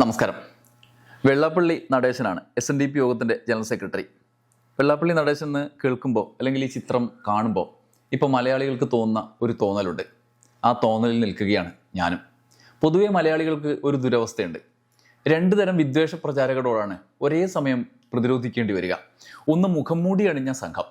നമസ്കാരം. വെള്ളാപ്പള്ളി നടേശനാണ് S N D P യോഗത്തിന്റെ ജനറൽ സെക്രട്ടറി. വെള്ളാപ്പള്ളി നടേശൻ എന്ന് കേൾക്കുമ്പോൾ അല്ലെങ്കിൽ ഈ ചിത്രം കാണുമ്പോൾ ഇപ്പോൾ മലയാളികൾക്ക് തോന്നുന്ന ഒരു തോന്നലുണ്ട്. ആ തോന്നലിൽ നിൽക്കുകയാണ് ഞാനും. പൊതുവെ മലയാളികൾക്ക് ഒരു ദുരവസ്ഥയുണ്ട്. രണ്ട് തരം വിദ്വേഷ പ്രചാരകരോടാണ് ഒരേ സമയം പ്രതിരോധിക്കേണ്ടി വരിക. ഒന്ന് മുഖംമൂടി അണിഞ്ഞ സംഘം.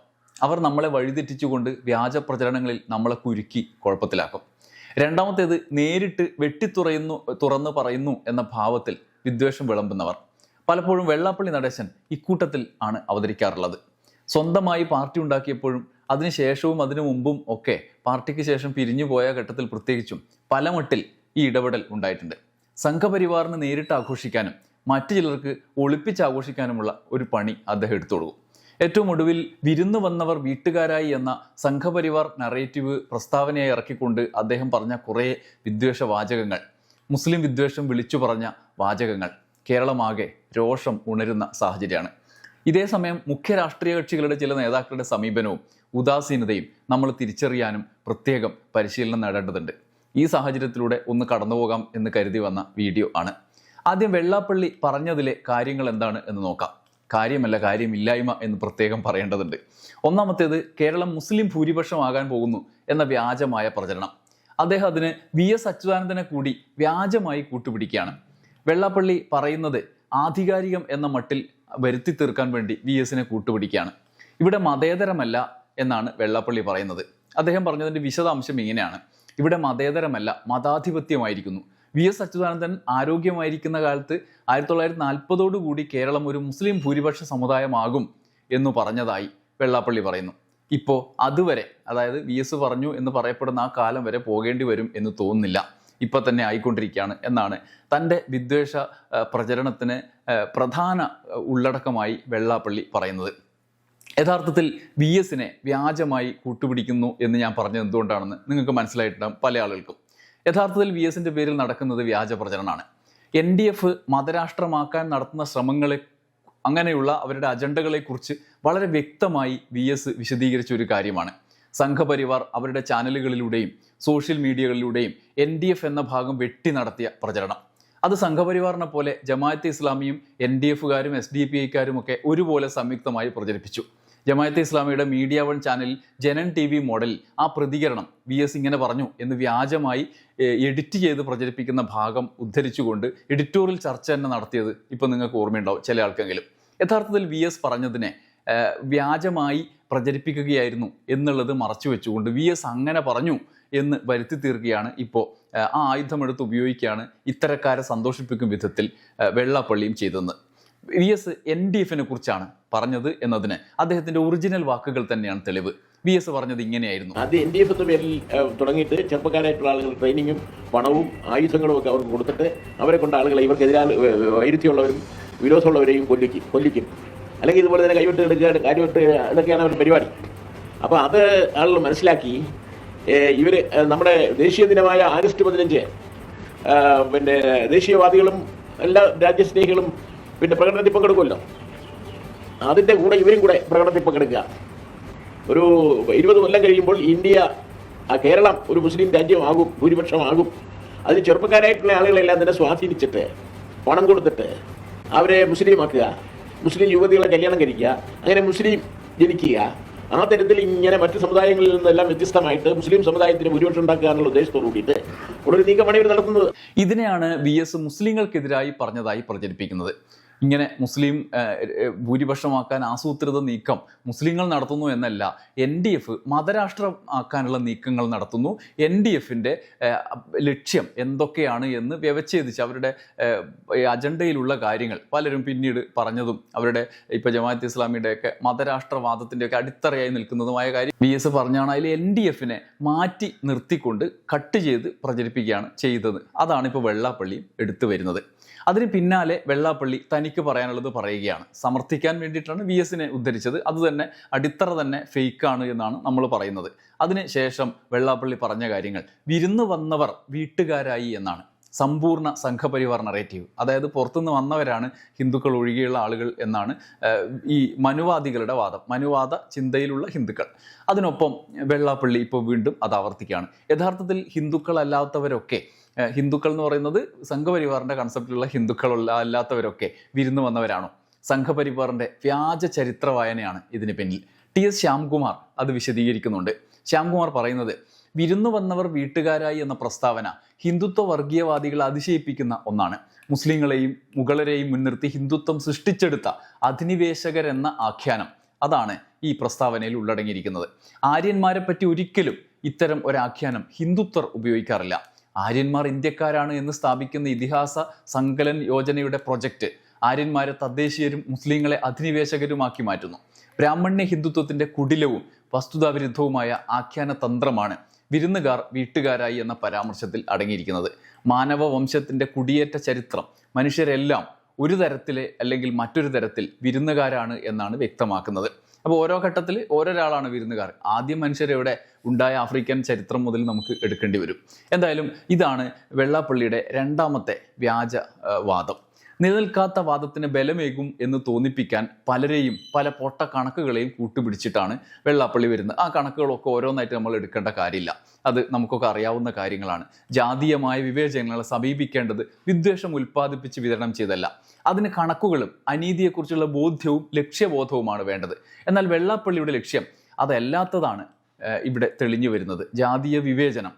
അവർ നമ്മളെ വഴിതെറ്റിച്ചുകൊണ്ട് വ്യാജ പ്രചരണങ്ങളിൽ നമ്മളെ കുരുക്കി കുഴപ്പത്തിലാക്കും. രണ്ടാമത്തേത് നേരിട്ട് വെട്ടിത്തുറയുന്നു തുറന്നു പറയുന്നു എന്ന ഭാവത്തിൽ വിദ്വേഷം വിളമ്പുന്നവർ. പലപ്പോഴും വെള്ളാപ്പള്ളി നടേശൻ ഇക്കൂട്ടത്തിൽ ആണ് അവതരിക്കാറുള്ളത്. സ്വന്തമായി പാർട്ടി ഉണ്ടാക്കിയപ്പോഴും അതിനുശേഷവും അതിനു മുമ്പും ഒക്കെ പാർട്ടിക്ക് ശേഷം പിരിഞ്ഞു പോയ ഘട്ടത്തിൽ പ്രത്യേകിച്ചും പലമട്ടിൽ ഈ ഇടപെടൽ ഉണ്ടായിട്ടുണ്ട്. സംഘപരിവാറിന് നേരിട്ട് ആഘോഷിക്കാനും മറ്റു ചിലർക്ക് ഒളിപ്പിച്ച് ആഘോഷിക്കാനുമുള്ള ഒരു പണി അദ്ദേഹം എടുത്തു കൊടുക്കും. ഏറ്റവും ഒടുവിൽ വിരുന്നു വന്നവർ വീട്ടുകാരായി എന്ന സംഘപരിവാർ നറേറ്റീവ് പ്രസ്താവനയായി ഇറക്കിക്കൊണ്ട് അദ്ദേഹം പറഞ്ഞ കുറേ വിദ്വേഷ വാചകങ്ങൾ. മുസ്ലിം വിദ്വേഷം വിളിച്ചു പറഞ്ഞ വാചകങ്ങൾ. കേരളമാകെ രോഷം ഉണരുന്ന സാഹചര്യമാണ്. ഇതേ സമയം മുഖ്യ രാഷ്ട്രീയ കക്ഷികളുടെ ചില നേതാക്കളുടെ സമീപനവും ഉദാസീനതയും നമ്മൾ തിരിച്ചറിയാനും പ്രത്യേകം പരിശീലനം നേടേണ്ടതുണ്ട്. ഈ സാഹചര്യത്തിലൂടെ ഒന്ന് കടന്നുപോകാം എന്ന് കരുതി വന്ന വീഡിയോ ആണ്. ആദ്യം വെള്ളാപ്പള്ളി പറഞ്ഞതിലെ കാര്യങ്ങൾ എന്താണ് എന്ന് നോക്കാം. കാര്യമല്ല കാര്യമില്ലായ്മ എന്ന് പ്രത്യേകം പറയേണ്ടതുണ്ട്. ഒന്നാമത്തേത് കേരളം മുസ്ലിം ഭൂരിപക്ഷമാകാൻ പോകുന്നു എന്ന വ്യാജമായ പ്രചരണം. അദ്ദേഹം അതിന് വി എസ് അച്യുതാനന്ദനെ കൂടി വ്യാജമായി കൂട്ടുപിടിക്കുകയാണ്. വെള്ളാപ്പള്ളി പറയുന്നത് ആധികാരികം എന്ന മട്ടിൽ വരുത്തി തീർക്കാൻ വേണ്ടി വി എസിനെ കൂട്ടുപിടിക്കുകയാണ്. ഇവിടെ മതേതരമല്ല എന്നാണ് വെള്ളാപ്പള്ളി പറയുന്നത്. അദ്ദേഹം പറഞ്ഞതിന്റെ വിശദാംശം ഇങ്ങനെയാണ്. ഇവിടെ മതേതരമല്ല മതാധിപത്യമായിരിക്കുന്നു. വി എസ് അച്യുതാനന്ദൻ ആരോഗ്യമായിരിക്കുന്ന കാലത്ത് ആയിരത്തി തൊള്ളായിരത്തി നാൽപ്പതോടു കൂടി കേരളം ഒരു മുസ്ലിം ഭൂരിപക്ഷ സമുദായമാകും എന്ന് പറഞ്ഞതായി വെള്ളാപ്പള്ളി പറയുന്നു. ഇപ്പോൾ അതുവരെ അതായത് വി എസ് പറഞ്ഞു എന്ന് പറയപ്പെടുന്ന ആ കാലം വരെ പോകേണ്ടി വരും എന്ന് തോന്നുന്നില്ല. ഇപ്പം തന്നെ ആയിക്കൊണ്ടിരിക്കുകയാണ് എന്നാണ് തന്റെ വിദ്വേഷ പ്രചരണത്തിന് പ്രധാന ഉള്ളടക്കമായി വെള്ളാപ്പള്ളി പറയുന്നത്. യഥാർത്ഥത്തിൽ വി എസിനെ വ്യാജമായി കൂട്ടുപിടിക്കുന്നു എന്ന് ഞാൻ പറഞ്ഞത് എന്തുകൊണ്ടാണെന്ന് നിങ്ങൾക്ക് മനസ്സിലായിട്ടുണ്ടാകും പല ആളുകൾക്കും. യഥാർത്ഥത്തിൽ വി എസിന്റെ പേരിൽ നടക്കുന്നത് വ്യാജ പ്രചരണമാണ്. എൻ ഡി എഫ് മതരാഷ്ട്രമാക്കാൻ നടത്തുന്ന ശ്രമങ്ങളെ അങ്ങനെയുള്ള അവരുടെ അജണ്ടകളെക്കുറിച്ച് വളരെ വ്യക്തമായി വി എസ് വിശദീകരിച്ച ഒരു കാര്യമാണ്. സംഘപരിവാർ അവരുടെ ചാനലുകളിലൂടെയും സോഷ്യൽ മീഡിയകളിലൂടെയും എൻ ഡി എഫ് എന്ന ഭാഗം വെട്ടി നടത്തിയ പ്രചരണം. അത് സംഘപരിവാറിനെ പോലെ ജമാഅത്തെ ഇസ്ലാമിയും എൻ ഡി എഫുകാരും എസ് ഡി പി ഐക്കാരും ഒക്കെ ഒരുപോലെ സംയുക്തമായി പ്രചരിപ്പിച്ചു. ജമാഅത്തെ ഇസ്ലാമിയുടെ media one channel Janam T V model ആ പ്രതികരണം വി എസ് ഇങ്ങനെ പറഞ്ഞു എന്ന് വ്യാജമായി എഡിറ്റ് ചെയ്ത് പ്രചരിപ്പിക്കുന്ന ഭാഗം ഉദ്ധരിച്ചുകൊണ്ട് എഡിറ്റോറിയൽ ചർച്ച തന്നെ നടത്തിയത് ഇപ്പം നിങ്ങൾക്ക് ഓർമ്മയുണ്ടാവും ചില ആൾക്കെങ്കിലും. യഥാർത്ഥത്തിൽ വി എസ് പറഞ്ഞതിനെ വ്യാജമായി പ്രചരിപ്പിക്കുകയായിരുന്നു എന്നുള്ളത് മറച്ചു വെച്ചുകൊണ്ട് വി എസ് അങ്ങനെ പറഞ്ഞു എന്ന് വരുത്തി തീർക്കുകയാണ് ഇപ്പോൾ ആ ആയുധമെടുത്ത് ഉപയോഗിക്കുകയാണ് ഇത്തരക്കാരെ സന്തോഷിപ്പിക്കും വിധത്തിൽ വെള്ളപ്പള്ളിയും വെള്ളാപ്പള്ളിയും ചെയ്തതെന്ന്. വി എസ് എൻ ഡി എഫിനെ കുറിച്ചാണ് പറഞ്ഞത് എന്നതിന് അദ്ദേഹത്തിന്റെ ഒറിജിനൽ വാക്കുകൾ തന്നെയാണ് തെളിവ്. വി എസ് പറഞ്ഞത് ഇങ്ങനെയായിരുന്നു. അത് എൻ ഡി എഫ് എന്ന പേരിൽ തുടങ്ങിയിട്ട് ചെറുപ്പക്കാരായിട്ടുള്ള ആളുകൾ ട്രെയിനിങ്ങും പണവും ആയുധങ്ങളും ഒക്കെ അവർക്ക് കൊടുത്തിട്ട് അവരെ കൊണ്ട് ആളുകളെ ഇവർക്കെതിരാൽ ഏഹ്, വൈരുദ്ധ്യമുള്ളവരും വിരോധമുള്ളവരെയും കൊല്ലിക്കും കൊല്ലിക്കും. അല്ലെങ്കിൽ ഇതുപോലെ തന്നെ കൈവിട്ട് എടുക്കുക കാര്യവിട്ട് ഇതൊക്കെയാണ് അവരുടെ പരിപാടി. അപ്പോൾ അത് ആളുകൾ മനസ്സിലാക്കി ഇവർ നമ്മുടെ ദേശീയ ദിനമായ ആഗസ്റ്റ് പതിനഞ്ച് പിന്നെ ദേശീയവാദികളും എല്ലാ രാജ്യസ്നേഹികളും പിന്നെ പ്രകടനത്തിൽ പങ്കെടുക്കുമല്ലോ. അതിന്റെ കൂടെ ഇവരും കൂടെ പ്രകടനത്തിൽ പങ്കെടുക്കുക. ഒരു ഇരുപത് കൊല്ലം കഴിയുമ്പോൾ ഇന്ത്യ കേരളം ഒരു മുസ്ലിം രാജ്യമാകും ഭൂരിപക്ഷമാകും. അതിൽ ചെറുപ്പക്കാരായിട്ടുള്ള ആളുകളെല്ലാം തന്നെ സ്വാധീനിച്ചിട്ട് പണം കൊടുത്തിട്ട് അവരെ മുസ്ലിമാക്കുക. മുസ്ലിം യുവതികളെ കല്യാണം കഴിക്കുക. അങ്ങനെ മുസ്ലിം ജനിക്കുക. ആ തരത്തിൽ ഇങ്ങനെ മറ്റു സമുദായങ്ങളിൽ നിന്നെല്ലാം വ്യത്യസ്തമായിട്ട് മുസ്ലിം സമുദായത്തിന് ഭൂരിപക്ഷം ഉണ്ടാക്കുക എന്നുള്ള ഉദ്ദേശത്തോടു കൂടിയിട്ട് ഒരു നീക്കമാണ് ഇവർ നടത്തുന്നത്. ഇതിനെയാണ് വി എസ് മുസ്ലിങ്ങൾക്കെതിരായി പറഞ്ഞതായി പ്രചരിപ്പിക്കുന്നത്. ഇങ്ങനെ മുസ്ലിം ഭൂരിപക്ഷമാക്കാൻ ആസൂത്രിത നീക്കം മുസ്ലിങ്ങൾ നടത്തുന്നു എന്നല്ല എൻ ഡി എഫ് മതരാഷ്ട്രം ആക്കാനുള്ള നീക്കങ്ങൾ നടത്തുന്നു. എൻ ഡി എഫിന്റെ ലക്ഷ്യം എന്തൊക്കെയാണ് എന്ന് വ്യവച്ഛേദിച്ച് അവരുടെ അജണ്ടയിലുള്ള കാര്യങ്ങൾ പലരും പിന്നീട് പറഞ്ഞതും അവരുടെ ഇപ്പോൾ ജമാഅത്ത് ഇസ്ലാമിയുടെയൊക്കെ മതരാഷ്ട്രവാദത്തിന്റെയൊക്കെ അടിത്തറയായി നിൽക്കുന്നതുമായ കാര്യം വി എസ് പറഞ്ഞാണ് എൻ ഡി എഫിനെ മാറ്റി നിർത്തിക്കൊണ്ട് കട്ട് ചെയ്ത് പ്രചരിപ്പിക്കുകയാണ് ചെയ്തത്. അതാണ് ഇപ്പോൾ വെള്ളാപ്പള്ളിയും എടുത്തു വരുന്നത്. അതിന് പിന്നാലെ വെള്ളാപ്പള്ളി തനിക്ക് പറയാനുള്ളത് പറയുകയാണ്. സമർത്ഥിക്കാൻ വേണ്ടിയിട്ടാണ് വി എസിനെ ഉദ്ധരിച്ചത്. അത് തന്നെ അടിത്തറ തന്നെ ഫേക്കാണ് എന്നാണ് നമ്മൾ പറയുന്നത്. അതിന് ശേഷം വെള്ളാപ്പള്ളി പറഞ്ഞ കാര്യങ്ങൾ. വിരുന്ന് വന്നവർ വീട്ടുകാരായി എന്നാണ്. സമ്പൂർണ സംഘപരിവാർ നറേറ്റീവ് അതായത് പുറത്തുനിന്ന് വന്നവരാണ് ഹിന്ദുക്കൾ ഒഴികെയുള്ള ആളുകൾ എന്നാണ് ഈ മനുവാദികളുടെ വാദം. മനുവാദ ചിന്തയിലുള്ള ഹിന്ദുക്കൾ. അതിനൊപ്പം വെള്ളാപ്പള്ളി ഇപ്പോൾ വീണ്ടും അത് ആവർത്തിക്കുകയാണ്. യഥാർത്ഥത്തിൽ ഹിന്ദുക്കളല്ലാത്തവരൊക്കെ ഹിന്ദുക്കൾ എന്ന് പറയുന്നത് സംഘപരിവാറിന്റെ കൺസെപ്റ്റിലുള്ള ഹിന്ദുക്കളുള്ള അല്ലാത്തവരൊക്കെ വിരുന്നു വന്നവരാണോ? സംഘപരിവാറിന്റെ വ്യാജ ചരിത്ര വായനയാണ് ഇതിന് പിന്നിൽ. ടി എസ് ശ്യാംകുമാർ അത് വിശദീകരിക്കുന്നുണ്ട്. ശ്യാംകുമാർ പറയുന്നത് വിരുന്നു വന്നവർ വീട്ടുകാരായി എന്ന പ്രസ്താവന ഹിന്ദുത്വ വർഗീയവാദികളെ അതിശയിപ്പിക്കുന്ന ഒന്നാണ്. മുസ്ലിങ്ങളെയും മുഗളരെയും മുൻനിർത്തി ഹിന്ദുത്വം സൃഷ്ടിച്ചെടുത്ത അധിനിവേശകരെന്ന ആഖ്യാനം അതാണ് ഈ പ്രസ്താവനയിൽ ഉള്ളടങ്ങിയിരിക്കുന്നത്. ആര്യന്മാരെ പറ്റി ഒരിക്കലും ഇത്തരം ഒരാഖ്യാനം ഹിന്ദുത്വർ ഉപയോഗിക്കാറില്ല. ആര്യന്മാർ ഇന്ത്യക്കാരാണ് എന്ന് സ്ഥാപിക്കുന്ന ഇതിഹാസ സങ്കലൻ യോജനയുടെ പ്രൊജക്റ്റ് ആര്യന്മാരെ തദ്ദേശീയരും മുസ്ലിങ്ങളെ അധിനിവേശകരുമാക്കി മാറ്റുന്നു. ബ്രാഹ്മണ്യ ഹിന്ദുത്വത്തിന്റെ കുടിലവും വസ്തുതാവിരുദ്ധവുമായ ആഖ്യാന തന്ത്രമാണ് വിരുന്നുകാർ വീട്ടുകാരായി എന്ന പരാമർശത്തിൽ അടങ്ങിയിരിക്കുന്നത്. മാനവ വംശത്തിന്റെ കുടിയേറ്റ ചരിത്രം മനുഷ്യരെല്ലാം ഒരു തരത്തിലെ അല്ലെങ്കിൽ മറ്റൊരു തരത്തിൽ വിരുന്നുകാരാണ് എന്നാണ് വ്യക്തമാക്കുന്നത്. അപ്പോൾ ഓരോ ഘട്ടത്തിൽ ഓരോരാളാണ് വിരുന്നുകാർ. ആദ്യം മനുഷ്യരെവിടെ? ഉണ്ടായ ആഫ്രിക്കൻ ചരിത്രം മുതൽ നമുക്ക് എടുക്കേണ്ടി വരും. എന്തായാലും ഇതാണ് വെള്ളാപ്പള്ളിയുടെ രണ്ടാമത്തെ വ്യാജ വാദം. നിലനിൽക്കാത്ത വാദത്തിന് ബലമേകും എന്ന് തോന്നിപ്പിക്കാൻ പലരെയും പല പൊട്ട കണക്കുകളെയും കൂട്ടുപിടിച്ചിട്ടാണ് വെള്ളാപ്പള്ളി വരുന്നത്. ആ കണക്കുകളൊക്കെ ഓരോന്നായിട്ട് നമ്മൾ എടുക്കേണ്ട കാര്യമില്ല. അത് നമുക്കൊക്കെ അറിയാവുന്ന കാര്യങ്ങളാണ്. ജാതീയമായ വിവേചനങ്ങളെ സമീപിക്കേണ്ടത് വിദ്വേഷം ഉൽപ്പാദിപ്പിച്ച് വിതരണം ചെയ്തല്ല. അതിന് കണക്കുകളും അനീതിയെക്കുറിച്ചുള്ള ബോധ്യവും ലക്ഷ്യബോധവുമാണ് വേണ്ടത്. എന്നാൽ വെള്ളാപ്പള്ളിയുടെ ലക്ഷ്യം അതല്ലാത്തതാണ് ഇവിടെ തെളിഞ്ഞു വരുന്നത്. ജാതീയ വിവേചനം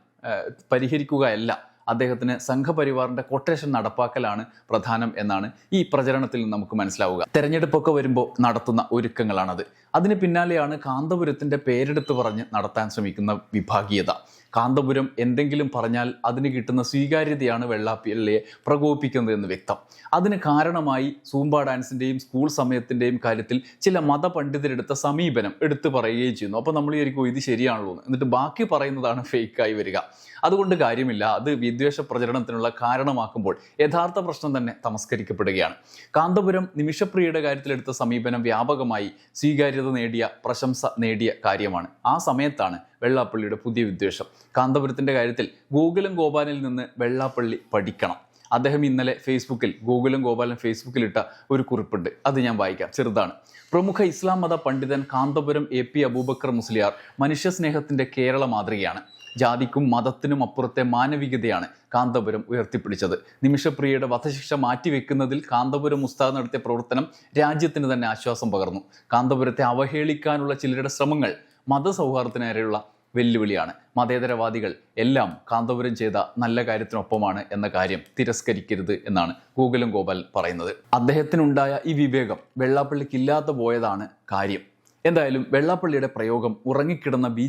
പരിഹരിക്കുകയല്ല അദ്ദേഹത്തിന് സംഘപരിവാറിന്റെ കൊട്ടേഷൻ നടപ്പാക്കലാണ് പ്രധാനം എന്നാണ് ഈ പ്രചരണത്തിൽ നമുക്ക് മനസ്സിലാവുക. തെരഞ്ഞെടുപ്പൊക്കെ വരുമ്പോൾ നടത്തുന്ന ഒരുക്കങ്ങളാണത്. അതിന് പിന്നാലെയാണ് കാന്തപുരത്തിന്റെ പേരെടുത്ത് പറഞ്ഞ് നടത്താൻ ശ്രമിക്കുന്ന വിഭാഗീയത. കാന്തപുരം എന്തെങ്കിലും പറഞ്ഞാൽ അതിന് കിട്ടുന്ന സ്വീകാര്യതയാണ് വെള്ളാപ്പള്ളിയെ പ്രകോപിപ്പിക്കുന്നത് എന്ന് വ്യക്തം. അതിന് കാരണമായി സൂംബ ഡാൻസിന്റെയും സ്കൂൾ സമയത്തിന്റെയും കാര്യത്തിൽ ചില മതപണ്ഡിതരെടുത്ത സമീപനം എടുത്തു പറയുകയും ചെയ്യുന്നു. അപ്പോൾ നമ്മൾ വിചാരിക്കും ഇത് ശരിയാണല്ലോ എന്ന്. എന്നിട്ട് ബാക്കി പറയുന്നതാണ് ഫേക്കായി വരിക. അതുകൊണ്ട് കാര്യമില്ല. അത് വിദ്വേഷ പ്രചരണത്തിനുള്ള കാരണമാക്കുമ്പോൾ യഥാർത്ഥ പ്രശ്നം തന്നെ തമസ്കരിക്കപ്പെടുകയാണ്. കാന്തപുരം നിമിഷപ്രിയയുടെ കാര്യത്തിലെടുത്ത സമീപനം വ്യാപകമായി സ്വീകാര്യത നേടിയ പ്രശംസ നേടിയ കാര്യമാണ്. ആ സമയത്താണ് വെള്ളാപ്പള്ളിയുടെ പുതിയ വിദ്വേഷം കാന്തപുരത്തിന്റെ കാര്യത്തിൽ ഗൂഗിളും ഗോപാലിൽ നിന്ന് വെള്ളാപ്പള്ളി പഠിക്കണം. അദ്ദേഹം ഇന്നലെ ഫേസ്ബുക്കിൽ ഗൂഗിളും ഗോപാലൻ ഫേസ്ബുക്കിൽ ഇട്ട ഒരു കുറിപ്പുണ്ട്. അത് ഞാൻ വായിക്കാം. ചെറുതാണ്. പ്രമുഖ ഇസ്ലാം മത പണ്ഡിതൻ കാന്തപുരം എ പി അബൂബക്കർ മുസ്ലിയാർ മനുഷ്യ സ്നേഹത്തിന്റെ കേരള മാതൃകയാണ്. ജാതിക്കും മതത്തിനും അപ്പുറത്തെ മാനവികതയാണ് കാന്തപുരം ഉയർത്തിപ്പിടിച്ചത്. നിമിഷപ്രിയയുടെ വധശിക്ഷ മാറ്റിവെക്കുന്നതിൽ കാന്തപുരം ഉസ്താദ് നടത്തിയ പ്രവർത്തനം രാജ്യത്തിന് തന്നെ ആശ്വാസം പകർന്നു. കാന്തപുരത്തെ അവഹേളിക്കാനുള്ള ചിലരുടെ ശ്രമങ്ങൾ മതസൗഹാർദ്ദത്തിന് നേരെയുള്ള വെല്ലുവിളിയാണ്. മതേതരവാദികൾ എല്ലാം കാന്തപുരം ചെയ്ത നല്ല കാര്യത്തിനൊപ്പമാണ് എന്ന കാര്യം തിരസ്കരിക്കരുത് എന്നാണ് ഗോകുലം ഗോപാൽ പറയുന്നത്. അദ്ദേഹത്തിനുണ്ടായ ഈ വിവേകം വെള്ളാപ്പള്ളിക്കില്ലാതെ പോയതാണ് കാര്യം. എന്തായാലും വെള്ളാപ്പള്ളിയുടെ പ്രയോഗം ഉറങ്ങിക്കിടന്ന ബി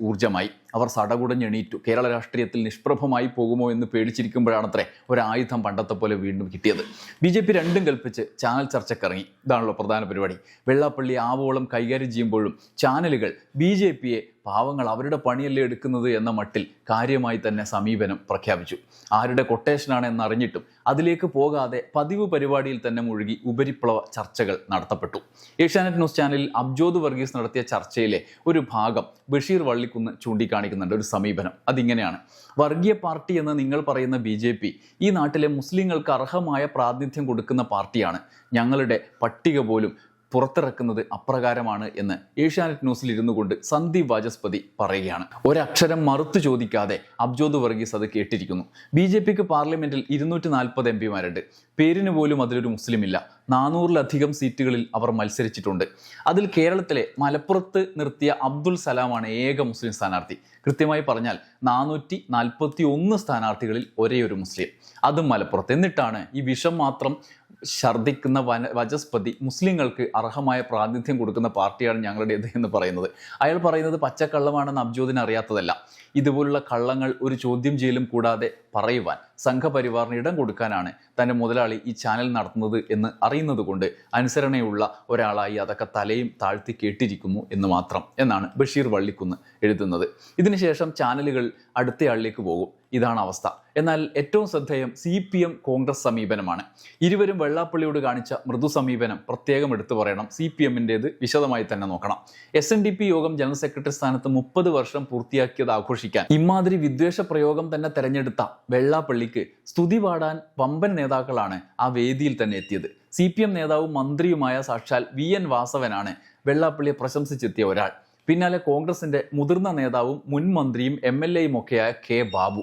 ഊർജമായി. അവർ സടകുടഞ്ഞെണീറ്റു കേരള രാഷ്ട്രീയത്തിൽ നിഷ്പ്രഭമായി പോകുമോ എന്ന് പേടിച്ചിരിക്കുമ്പോഴാണത്രേ ഒരായുധം പണ്ടത്തെ പോലെ വീണ്ടും കിട്ടിയത്. ബി ജെ പി രണ്ടും കൽപ്പിച്ച് ചാനൽ ചർച്ചക്കിറങ്ങി. ഇതാണല്ലോ പ്രധാന പരിപാടി. വെള്ളാപ്പള്ളി ആവോളം കൈകാര്യം ചെയ്യുമ്പോഴും ചാനലുകൾ ബി ജെ പിയെ പാവങ്ങൾ അവരുടെ പണിയല്ലേ എടുക്കുന്നത് എന്ന മട്ടിൽ കാര്യമായി തന്നെ സമീപനം പ്രഖ്യാപിച്ചു. ആരുടെ കൊട്ടേഷനാണ് എന്നറിഞ്ഞിട്ടും അതിലേക്ക് പോകാതെ പതിവ് പരിപാടിയിൽ തന്നെ മുഴുകി ഉപരിപ്ലവ ചർച്ചകൾ നടത്തപ്പെട്ടു. ഏഷ്യാനെറ്റ് ന്യൂസ് ചാനലിൽ അബ്ജോദ് വർഗീസ് നടത്തിയ ചർച്ചയിലെ ഒരു ഭാഗം ബഷീർ വള്ളിക്കുന്ന് ചൂണ്ടിക്കാണിക്കുന്നുണ്ട് ഒരു സമീപനം. അതിങ്ങനെയാണ്. വർഗീയ പാർട്ടി എന്ന് നിങ്ങൾ പറയുന്ന ബി ജെ പി ഈ നാട്ടിലെ മുസ്ലിങ്ങൾക്ക് അർഹമായ പ്രാതിനിധ്യം കൊടുക്കുന്ന പാർട്ടിയാണ്. ഞങ്ങളുടെ പട്ടിക പോലും പുറത്തിറക്കുന്നത് അപ്രകാരമാണ് എന്ന് ഏഷ്യാനെറ്റ് ന്യൂസിൽ ഇരുന്നു കൊണ്ട് സന്ദീപ് വാചസ്പതി പറയുകയാണ്. ഒരക്ഷരം മറുത്തു ചോദിക്കാതെ അബ്ജോദ് വർഗീസ് അത് കേട്ടിരിക്കുന്നു. ബി ജെ പിക്ക് പാർലമെന്റിൽ ഇരുന്നൂറ്റി നാൽപ്പത് എം പിമാരുണ്ട്. പേരിന് പോലും അതിലൊരു മുസ്ലിം ഇല്ല നാനൂറിലധികം സീറ്റുകളിൽ അവർ മത്സരിച്ചിട്ടുണ്ട്. അതിൽ കേരളത്തിലെ മലപ്പുറത്ത് നിർത്തിയ അബ്ദുൽ സലാമാണ് ഏക മുസ്ലിം സ്ഥാനാർത്ഥി. കൃത്യമായി പറഞ്ഞാൽ നാനൂറ്റി നാൽപ്പത്തി ഒന്ന് സ്ഥാനാർത്ഥികളിൽ ഒരേ ഒരു മുസ്ലിം. അതും മലപ്പുറത്ത്. എന്നിട്ടാണ് ഈ വിഷം മാത്രം ഛർദ്ദിക്കുന്ന വന വചസ്പതി മുസ്ലിങ്ങൾക്ക് അർഹമായ പ്രാതിനിധ്യം കൊടുക്കുന്ന പാർട്ടിയാണ് ഞങ്ങളുടേത് എന്ന് പറയുന്നത്. അയാൾ പറയുന്നത് പച്ചക്കള്ളമാണെന്ന് അബ്ജോദിന് അറിയാത്തതല്ല. ഇതുപോലുള്ള കള്ളങ്ങൾ ഒരു ചോദ്യം ചെയ്യലും കൂടാതെ പറയുവാൻ സംഘപരിവാറിന് ഇടം കൊടുക്കാനാണ് തന്റെ മുതലാളി ഈ ചാനൽ നടത്തുന്നത് എന്ന് അറിയുന്നത് കൊണ്ട് അനുസരണയുള്ള ഒരാളായി അതൊക്കെ തലയും താഴ്ത്തി കേട്ടിരിക്കുന്നു എന്ന് മാത്രം എന്നാണ് ബഷീർ വള്ളിക്കുന്ന് എഴുതുന്നത്. ഇതിനുശേഷം ചാനലുകൾ അടുത്തയാളിലേക്ക് പോകും. ഇതാണ് അവസ്ഥ. എന്നാൽ ഏറ്റവും ശ്രദ്ധേയം സി പി എം കോൺഗ്രസ് സമീപനമാണ്. ഇരുവരും വെള്ളാപ്പള്ളിയോട് കാണിച്ച മൃദു സമീപനം പ്രത്യേകം എടുത്തു പറയണം. സി പി എമ്മിന്റേത് വിശദമായി തന്നെ നോക്കണം. എസ് എൻ ഡി പി യോഗം ജനറൽ സെക്രട്ടറി സ്ഥാനത്ത് മുപ്പത് വർഷം പൂർത്തിയാക്കിയത് ആഘോഷിക്കാൻ ഇമാതിരി വിദ്വേഷ പ്രയോഗം തന്നെ തെരഞ്ഞെടുത്ത വെള്ളാപ്പള്ളിക്ക് സ്തുതി പാടാൻ വമ്പൻ നേതാക്കളാണ് ആ വേദിയിൽ തന്നെ എത്തിയത്. സി പി എം നേതാവും മന്ത്രിയുമായ സാക്ഷാൽ വി എൻ വാസവനാണ് വെള്ളാപ്പള്ളിയെ പ്രശംസിച്ചെത്തിയ ഒരാൾ. പിന്നാലെ കോൺഗ്രസിന്റെ മുതിർന്ന നേതാവും മുൻ മന്ത്രിയും എം എൽ എയും ഒക്കെയായ K Babu.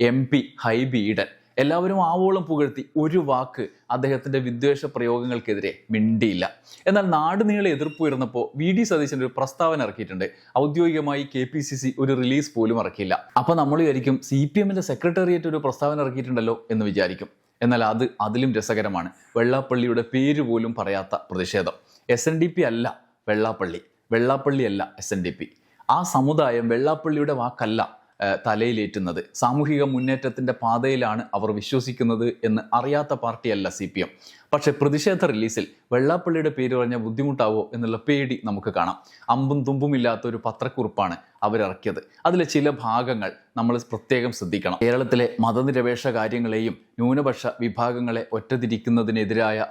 M P Hibi Eden. എല്ലാവരും ആവോളം പുകഴ്ത്തി ഒരു വാക്ക് അദ്ദേഹത്തിന്റെ വിദ്വേഷ പ്രയോഗങ്ങൾക്കെതിരെ മിണ്ടിയില്ല. എന്നാൽ നാട് നീളെ എതിർപ്പ് ഉയർന്നപ്പോൾ വി ഡി സതീശൻ ഒരു പ്രസ്താവന ഇറക്കിയിട്ടുണ്ട്. ഔദ്യോഗികമായി കെ പി സി സി ഒരു റിലീസ് പോലും ഇറക്കിയില്ല. അപ്പൊ നമ്മൾ വിചാരിക്കും സി പി എമ്മിന്റെ സെക്രട്ടേറിയറ്റ് ഒരു പ്രസ്താവന ഇറക്കിയിട്ടുണ്ടല്ലോ എന്ന് വിചാരിക്കും. എന്നാൽ അത് അതിലും രസകരമാണ്. വെള്ളാപ്പള്ളിയുടെ പേര് പോലും പറയാത്ത പ്രതിഷേധം. എസ് എൻ ഡി പി അല്ല വെള്ളാപ്പള്ളി. വെള്ളാപ്പള്ളി അല്ല എസ് എൻ ഡി പി. ആ സമുദായം വെള്ളാപ്പള്ളിയുടെ വാക്കല്ല. തലയിലേറ്റുന്നത്. സാമൂഹിക മുന്നേറ്റത്തിന്റെ പാതയിലാണ് അവർ വിശ്വസിക്കുന്നത് എന്ന് അറിയാത്ത പാർട്ടിയല്ല സി പി എം. പക്ഷെ പ്രതിഷേധ റിലീസിൽ വെള്ളാപ്പള്ളിയുടെ പേര് പറഞ്ഞ ബുദ്ധിമുട്ടാവോ എന്നുള്ള പേടി നമുക്ക് കാണാം. അമ്പും തുമ്പും ഇല്ലാത്ത ഒരു പത്രക്കുറിപ്പാണ് അവരിറക്കിയത്. അതിലെ ചില ഭാഗങ്ങൾ നമ്മൾ പ്രത്യേകം ശ്രദ്ധിക്കണം. കേരളത്തിലെ മതനിരപേക്ഷ കാര്യങ്ങളെയും ന്യൂനപക്ഷ വിഭാഗങ്ങളെ ഒറ്റതിരിക്കുന്നതിനെതിരായ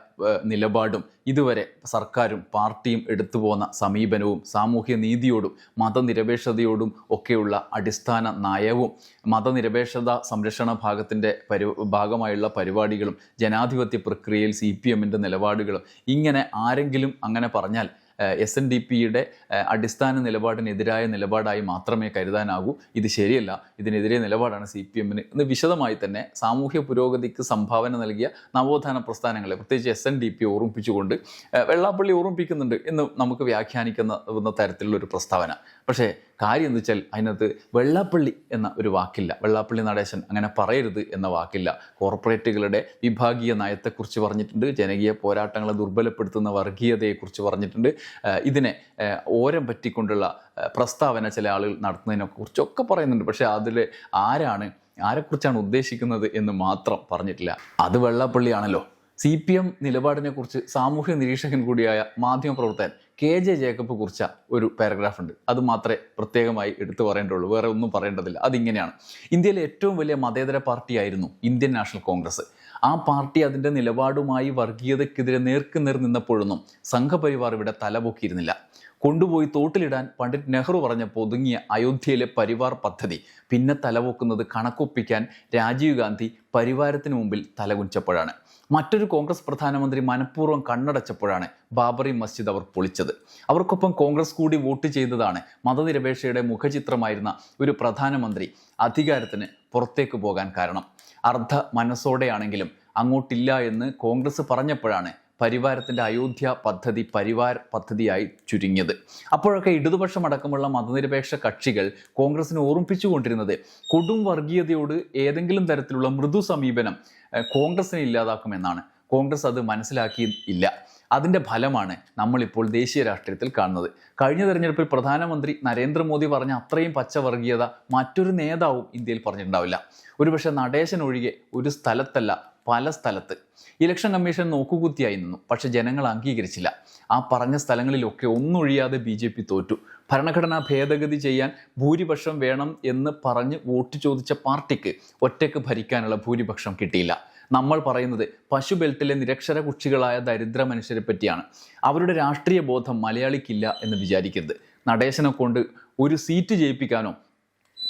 നിലപാടും ഇതുവരെ സർക്കാരും പാർട്ടിയും എടുത്തു പോന്ന സമീപനവും സാമൂഹ്യ നീതിയോടും മതനിരപേക്ഷതയോടും ഒക്കെയുള്ള അടിസ്ഥാന നയവും മതനിരപേക്ഷത സംരക്ഷണ ഭാഗത്തിന്റെ പരി ഭാഗമായുള്ള പരിപാടികളും ജനാധിപത്യ പ്രക്രിയയിൽ സി പി എമ്മിന്റെ നിലപാടുകളും ഇങ്ങനെ ആരെങ്കിലും അങ്ങനെ പറഞ്ഞാൽ എസ് എൻ ഡി പിയുടെ അടിസ്ഥാന നിലപാടിനെതിരായ നിലപാടായി മാത്രമേ കരുതാനാകൂ. ഇത് ശരിയല്ല. ഇതിനെതിരെ നിലപാടാണ് സി പി എമ്മിന്. എന്ന് വിശദമായി തന്നെ സാമൂഹ്യ പുരോഗതിക്ക് സംഭാവന നൽകിയ നവോത്ഥാന പ്രസ്ഥാനങ്ങളെ പ്രത്യേകിച്ച് എസ് എൻ ഡി പി ഓർമ്മിപ്പിച്ചുകൊണ്ട് വെള്ളാപ്പള്ളി ഓർമ്മിപ്പിക്കുന്നുണ്ട് എന്ന് നമുക്ക് വ്യാഖ്യാനിക്കുന്ന തരത്തിലുള്ള ഒരു പ്രസ്താവന. പക്ഷേ കാര്യം എന്ന് വെച്ചാൽ അതിനകത്ത് വെള്ളാപ്പള്ളി എന്ന ഒരു വാക്കില്ല. വെള്ളാപ്പള്ളി നടേശൻ അങ്ങനെ പറയരുത് എന്ന വാക്കില്ല. കോർപ്പറേറ്റുകളുടെ വിഭാഗീയ നയത്തെക്കുറിച്ച് പറഞ്ഞിട്ടുണ്ട്. ജനകീയ പോരാട്ടങ്ങളെ ദുർബലപ്പെടുത്തുന്ന വർഗീയതയെക്കുറിച്ച് പറഞ്ഞിട്ടുണ്ട്. ഇതിനെ ഓരം പറ്റിക്കൊണ്ടുള്ള പ്രസ്താവന ചില ആളുകൾ നടത്തുന്നതിനെ കുറിച്ചൊക്കെ പറയുന്നുണ്ട്. പക്ഷേ അതിൽ ആരാണ് ആരെക്കുറിച്ചാണ് ഉദ്ദേശിക്കുന്നത് എന്ന് മാത്രം പറഞ്ഞിട്ടില്ല. അത് വെള്ളാപ്പള്ളിയാണല്ലോ. സി പി എം നിലപാടിനെക്കുറിച്ച് സാമൂഹ്യ നിരീക്ഷകൻ കൂടിയായ മാധ്യമപ്രവർത്തകൻ കെ ജെ ജേക്കബ് കുറിച്ച ഒരു പാരഗ്രാഫ് ഉണ്ട്. അത് മാത്രമേ പ്രത്യേകമായി എടുത്തു പറയേണ്ടുള്ളൂ. വേറെ ഒന്നും പറയേണ്ടതില്ല. അതിങ്ങനെയാണ്. ഇന്ത്യയിലെ ഏറ്റവും വലിയ മതേതര പാർട്ടിയായിരുന്നു ഇന്ത്യൻ നാഷണൽ കോൺഗ്രസ്. ആ പാർട്ടി അതിന്റെ നിലപാടുമായി വർഗീയതയ്ക്കെതിരെ നേർക്കുനേർ നിന്നപ്പോഴൊന്നും സംഘപരിവാർ ഇവിടെ തലപൊക്കിയിരുന്നില്ല. കൊണ്ടുപോയി തോട്ടിലിടാൻ പണ്ഡിറ്റ് നെഹ്റു പറഞ്ഞപ്പോൾ ഒതുങ്ങിയ അയോധ്യയിലെ പരിവാർ പദ്ധതി. പിന്നെ തലവോക്കുന്നത് കണക്കൊപ്പിക്കാൻ രാജീവ് ഗാന്ധി പരിവാരത്തിന് മുമ്പിൽ തലകുഞ്ചപ്പോഴാണ് മറ്റൊരു കോൺഗ്രസ് പ്രധാനമന്ത്രി മനഃപൂർവം കണ്ണടച്ചപ്പോഴാണ് ബാബറി മസ്ജിദ് അവർ പൊളിച്ചത്. അവർക്കൊപ്പം കോൺഗ്രസ് കൂടി വോട്ട് ചെയ്തതാണ് മതനിരപേക്ഷയുടെ മുഖചിത്രമായിരുന്ന ഒരു പ്രധാനമന്ത്രി അധികാരത്തിന് പുറത്തേക്ക് പോകാൻ കാരണം. അർദ്ധ മനസ്സോടെയാണെങ്കിലും അങ്ങോട്ടില്ല എന്ന് കോൺഗ്രസ് പറഞ്ഞപ്പോഴാണ് പരിവാരത്തിന്റെ അയോധ്യ പദ്ധതി പരിവാർ പദ്ധതിയായി ചുരുങ്ങിയത്. അപ്പോഴൊക്കെ ഇടതുപക്ഷം അടക്കമുള്ള മതനിരപേക്ഷ കക്ഷികൾ കോൺഗ്രസിനെ ഓർമ്മിപ്പിച്ചുകൊണ്ടിരുന്നത് കൊടും വർഗീയതയോട് ഏതെങ്കിലും തരത്തിലുള്ള മൃദു സമീപനം കോൺഗ്രസിനെ ഇല്ലാതാക്കുമെന്നാണ്. കോൺഗ്രസ് അത് മനസ്സിലാക്കിയില്ല. അതിന്റെ ഫലമാണ് നമ്മളിപ്പോൾ ദേശീയ രാഷ്ട്രീയത്തിൽ കാണുന്നത്. കഴിഞ്ഞ തെരഞ്ഞെടുപ്പിൽ പ്രധാനമന്ത്രി നരേന്ദ്രമോദി പറഞ്ഞ അത്രയും പച്ചവർഗീയത മറ്റൊരു നേതാവും ഇന്ത്യയിൽ പറഞ്ഞിട്ടുണ്ടാവില്ല. ഒരുപക്ഷെ നടേശൻ ഒഴികെ ഒരു സ്ഥലത്തല്ല പല സ്ഥലത്ത്. ഇലക്ഷൻ കമ്മീഷൻ നോക്കുകുത്തിയായി നിന്നു. പക്ഷെ ജനങ്ങൾ അംഗീകരിച്ചില്ല. ആ പറഞ്ഞ സ്ഥലങ്ങളിലൊക്കെ ഒന്നൊഴിയാതെ ബി ജെ പി തോറ്റു. ഭരണഘടനാ ഭേദഗതി ചെയ്യാൻ ഭൂരിപക്ഷം വേണം എന്ന് പറഞ്ഞ് വോട്ട് ചോദിച്ച പാർട്ടിക്ക് ഒറ്റയ്ക്ക് ഭരിക്കാനുള്ള ഭൂരിപക്ഷം കിട്ടിയില്ല. നമ്മൾ പറയുന്നത് പശു ബെൽറ്റിലെ നിരക്ഷര കുക്ഷികളായ ദരിദ്ര മനുഷ്യരെ പറ്റിയാണ്. അവരുടെ രാഷ്ട്രീയ ബോധം മലയാളിക്കില്ല എന്ന് വിചാരിക്കരുത്. നടേശനെ കൊണ്ട് ഒരു സീറ്റ് ജയിപ്പിക്കാനോ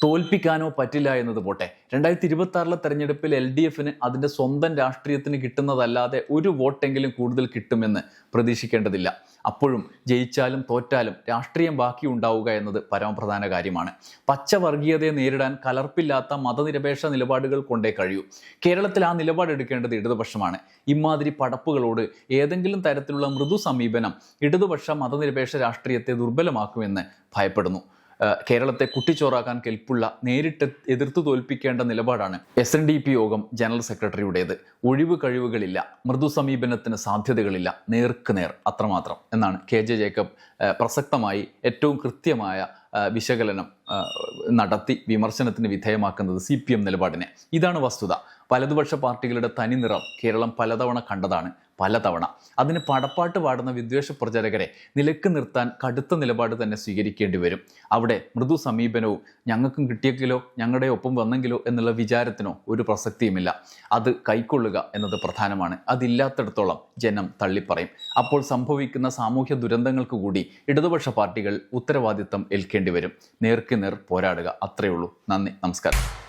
തോൽപ്പിക്കാനോ പറ്റില്ല എന്നത് പോട്ടെ. രണ്ടായിരത്തി ഇരുപത്തി ആറിലെ തെരഞ്ഞെടുപ്പിൽ എൽ ഡി എഫിന് അതിന്റെ സ്വന്തം രാഷ്ട്രീയത്തിന് കിട്ടുന്നതല്ലാതെ ഒരു വോട്ടെങ്കിലും കൂടുതൽ കിട്ടുമെന്ന് പ്രതീക്ഷിക്കേണ്ടതില്ല. അപ്പോഴും ജയിച്ചാലും തോറ്റാലും രാഷ്ട്രീയം ബാക്കി ഉണ്ടാവുക എന്നത് പരമപ്രധാന കാര്യമാണ്. പച്ചവർഗീയതയെ നേരിടാൻ കലർപ്പില്ലാത്ത മതനിരപേക്ഷ നിലപാടുകൾ കൊണ്ടേ കഴിയൂ. കേരളത്തിൽ ആ നിലപാടെടുക്കേണ്ടത് ഇടതുപക്ഷമാണ്. ഇമാതിരി പടപ്പുകളോട് ഏതെങ്കിലും തരത്തിലുള്ള മൃദു സമീപനം ഇടതുപക്ഷ മതനിരപേക്ഷ രാഷ്ട്രീയത്തെ ദുർബലമാക്കുമെന്ന് ഭയപ്പെടുന്നു. കേരളത്തെ കുട്ടിച്ചോറാക്കാൻ കെൽപ്പുള്ള നേരിട്ട് എതിർത്ത് തോൽപ്പിക്കേണ്ട നിലപാടാണ് എസ് എൻ ഡി പി യോഗം ജനറൽ സെക്രട്ടറിയുടേത്. ഒഴിവ് കഴിവുകളില്ല മൃദു സമീപനത്തിന് സാധ്യതകളില്ല നേർക്ക് നേർ അത്രമാത്രം എന്നാണ് കെ ജെ ജേക്കബ് പ്രസക്തമായി ഏറ്റവും കൃത്യമായ വിശകലനം നടത്തി വിമർശനത്തിന് വിധേയമാക്കുന്നത് സി പി എം നിലപാടിനെ. ഇതാണ് വസ്തുത. വലതുപക്ഷ പാർട്ടികളുടെ തനിനിറം കേരളം പലതവണ കണ്ടതാണ്. പലതവണ. അതിന് പടപ്പാട്ട് പാടുന്ന വിദ്വേഷ പ്രചാരകരെ നിലയ്ക്ക് നിർത്താൻ കടുത്ത നിലപാട് തന്നെ സ്വീകരിക്കേണ്ടി വരും. അവിടെ മൃദു സമീപനവും ഞങ്ങൾക്കും കിട്ടിയെങ്കിലോ ഞങ്ങളുടെ ഒപ്പം വന്നെങ്കിലോ എന്നുള്ള വിചാരത്തിനോ ഒരു പ്രസക്തിയുമില്ല. അത് കൈക്കൊള്ളുക എന്നത് പ്രധാനമാണ്. അതില്ലാത്തിടത്തോളം ജനം തള്ളിപ്പറയും. അപ്പോൾ സംഭവിക്കുന്ന സാമൂഹ്യ ദുരന്തങ്ങൾക്ക് കൂടി ഇടതുപക്ഷ പാർട്ടികൾ ഉത്തരവാദിത്തം ഏൽക്കേണ്ടി വരും. നേർക്ക് നേർ പോരാടുക. അത്രയേ ഉള്ളൂ. നന്ദി. നമസ്കാരം.